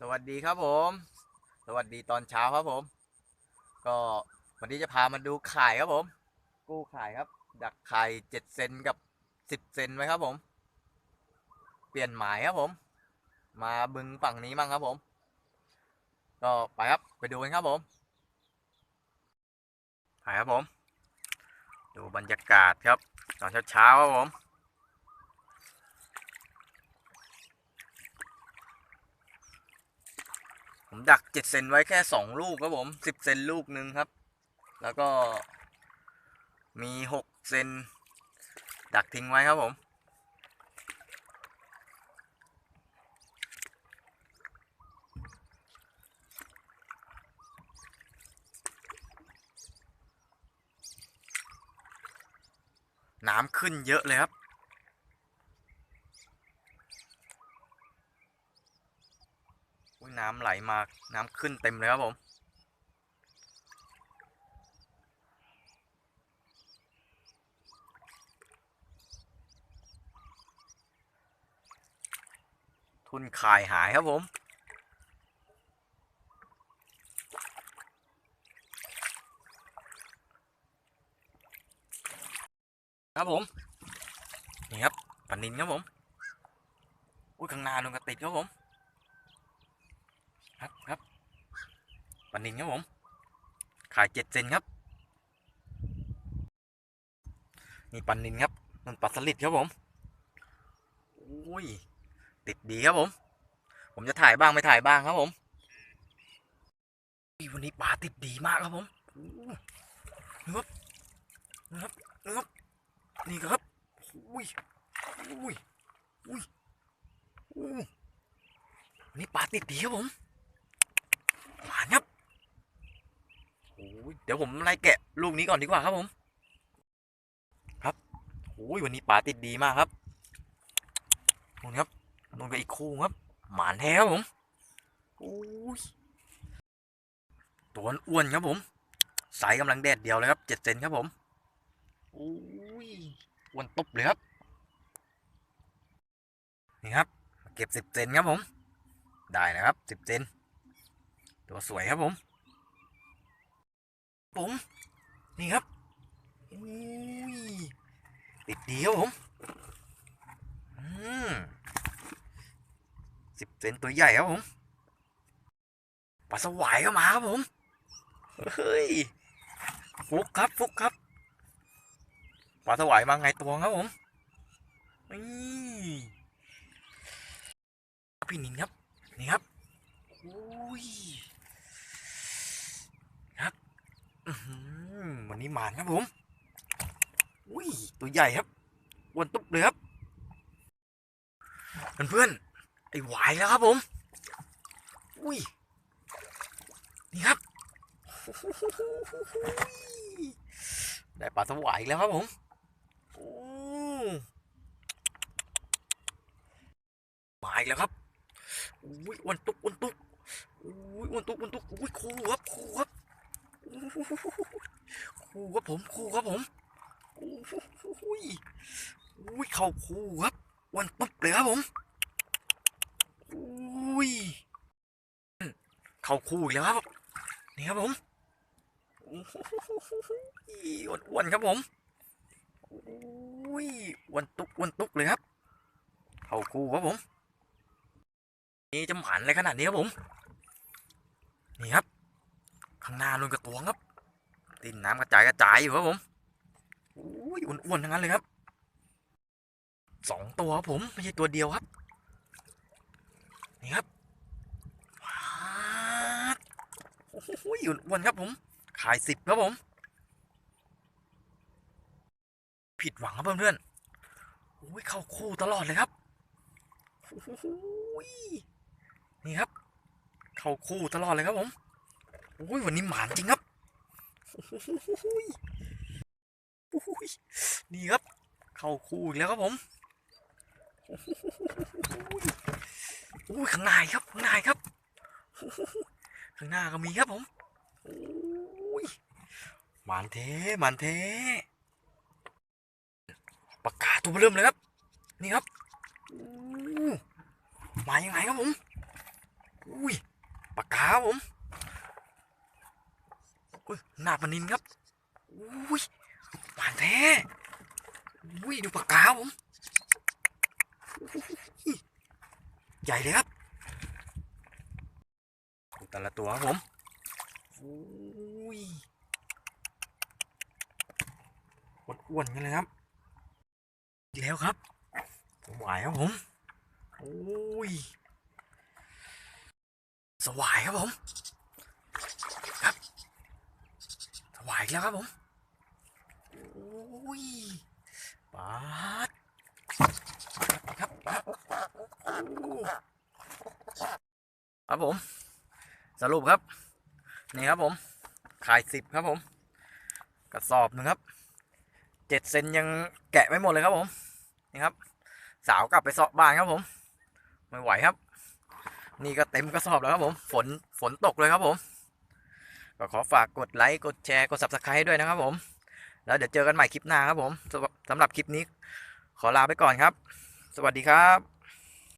สวัสดีครับผม สวัสดีตอนเช้าครับผม ก็วันนี้จะพามาดูไข่ครับผม กู้ไข่ครับ ดักไข่เจ็ดเซนกับสิบเซนไว้ครับผม เปลี่ยนหมายครับผม มาบึงฝั่งนี้มั่งครับผม ก็ไปครับไปดูกันครับผมไปครับผม ดูบรรยากาศครับ ตอนเช้าๆครับผม ผมดักเจ็ดเซนไว้แค่สองลูกครับผมสิบเซนลูกหนึ่งครับ แล้วก็มีหกเซนดักทิ้งไว้ครับผมน้ำขึ้นเยอะเลยครับ อุ้ยน้ำไหลมาน้ำขึ้นเต็มเลยครับผมทุนขายหายครับผมครับผม นี่ครับปันนินครับผม อุ้ยข้างหน้านุ่นก็ติดครับผม ครับครับปันนินครับผม ขายเจ็ดเซนครับ นี่ปันนินครับมันปลาสลิดครับผมอุ้ยติดดีครับผม ผมจะถ่ายบ้างไม่ถ่ายบ้างครับผมวันนี้ปลาติดดีมากครับผมนะครับนะครับนะครับนี่ครับอุ้ยอุ้ยอุ้ยอู้วันนี้ปลาติดดีครับผม หวานครับโอ้ย เดี๋ยวผมไล่แกะลูกนี้ก่อนดีกว่าครับผม ครับโอ้ยวันนี้ปลาติดดีมากครับนู่นครับนู่นก็อีกคู่ครับ หมานแท้ครับผมโอ้ยตัวอ้วนครับผม สายกำลังแดดเดียวเลยครับเจ็ดเซนครับผมโอ้ยอ้วนตุบเลยครับนี่ครับ เก็บสิบเซนครับผม ได้นะครับสิบเซนตัวสวยครับผม ผมนี่ครับอุ้ยติดดีครับผมอืมสิบเซนตัวใหญ่ครับผมปลาสวายก็มาครับผมเฮ้ยฟุกครับฟุกครับปลาสวายมาไงตัวครับผมนี่พี่นินครับนี่ครับอุ้ย ครับอื้อหือ วันนี้หมานครับผม อุ้ย ตัวใหญ่ครับอ้วนตุ๊บเลยครับเพื่อนๆไอ้หวายแล้วครับผม อุ้ย นี่ครับ ได้ปลาสวายแล้วครับผมโอ้มาอีกแล้วครับอุ้ยอ้วนตุ๊กอ้วนตุ๊กอุ้ยอ้วนตุ๊กอ้วนตุ๊กอุ้ยคู่ครับคู่ครับ คู่ครับผมคู่ครับผมอุ้ยอุ้ยเข่าคู่ครับอ้วนตุ๊บเลยครับผมอุ้ยเข่าคู่อีกแล้วครับนี่ครับผมอ้วนอ้วนๆครับผมอุ้ยอ้วนตุ๊กอ้วนตุ๊กเลยครับเข่าคู่ครับผมนี่จะหมันอะไรขนาดนี้ครับผมนี่ครับข้างหน้าลุนกระตวงครับ ตินน้ำกระจายกระจายอยู่ครับผมอุ้ยอ้วนๆทั้งนั้นเลยครับสองตัวครับผมไม่ใช่ตัวเดียวครับนี่ครับว้าวโอ้โหอ้วนครับผม ขายสิบครับผม ผิดหวังครับเพื่อนๆอุ้ยเข้าคู่ตลอดเลยครับโอ้โหนี่ครับ เข้าคู่ตลอดเลยครับผมโอ้ยวันนี้หมานจริงครับ นี่ครับ เข้าคู่อีกแล้วครับผมโอ้ยโอ้ยข้างในครับข้างในครับข้างหน้าก็มีครับผมโอ้ยมานเทมานเทปากกาตัวเริ่มเลยครับ นี่ครับมายังไงครับผม อุ้ยปากกาผม อุ้ยหน้าปนินครับอุ้ยหวานแท้อุ้ยดูปากกาผมใหญ่เลยครับดูแต่ละตัวผมอุ้ยอ้วนๆกันเลยครับแล้วครับสวายครับผมโอ้ยสวายครับผม ครับ สวายอีกแล้วครับผมโอ้ยปาดครับครับผม สรุปครับ นี่ครับผม ขายสิบครับผม กระสอบหนึ่งครับ เจ็ดเซนยังแกะไม่หมดเลยครับผม นี่ครับ สาวกลับไปสาะบ้านครับผม ไม่ไหวครับ นี่ก็เต็มกระสอบแล้วครับผม ฝน ฝนตกเลยครับผม ก็ขอฝากกดไลค์ กดแชร์ กด subscribe ด้วยนะครับผม แล้วเดี๋ยวเจอกันใหม่คลิปหน้าครับผมสำหรับสำหรับคลิปนี้ขอลาไปก่อนครับ สวัสดีครับ